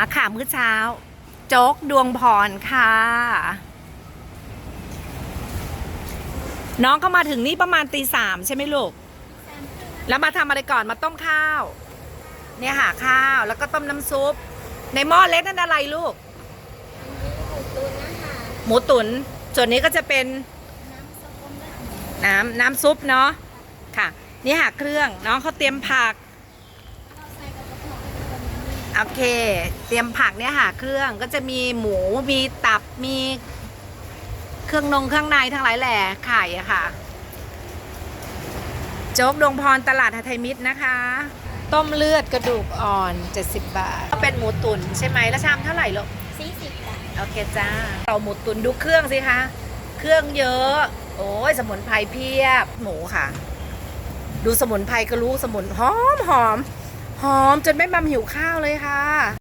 มาค่ะมื้อเช้า โจ๊กดวงพรค่ะ น้องก็มาถึงนี่ประมาณตีสามใช่ไหมลูก แล้วมาทำอะไรก่อนมาต้มข้าว เนี่ยหาข้าวแล้วก็ต้มน้ำซุป ในหม้อเล็กนั่นอะไรลูก หมูตุนส่วนนี้ก็จะเป็นน้ำน้ำซุปเนาะค่ะ นี่หาเครื่องน้องเขาเตรียมผัก โอเค เตรียมผักเนี่ยหาเครื่องก็จะมีหมูมีตับมีเครื่องนงเครื่องในทั้งหลายแหล่ไข่อะค่ะ โจ๊กดวงพรตลาดหทัยมิตรนะคะ ต้มเลือดกระดูกอ่อน 70 บาทก็เป็นหมูตุ๋นใช่ไหมแล้วชามเท่าไหร่ลูกสี่สิบจ้ะโอเคจ้าเราหมูตุ๋นดูเครื่องสิคะ เครื่องเยอะ โอ้ยสมุนไพรเพียบหมูค่ะ ดูสมุนไพรก็รู้สมุนหอมหอม หอมจนแม่มัมหิวข้าวเลยค่ะ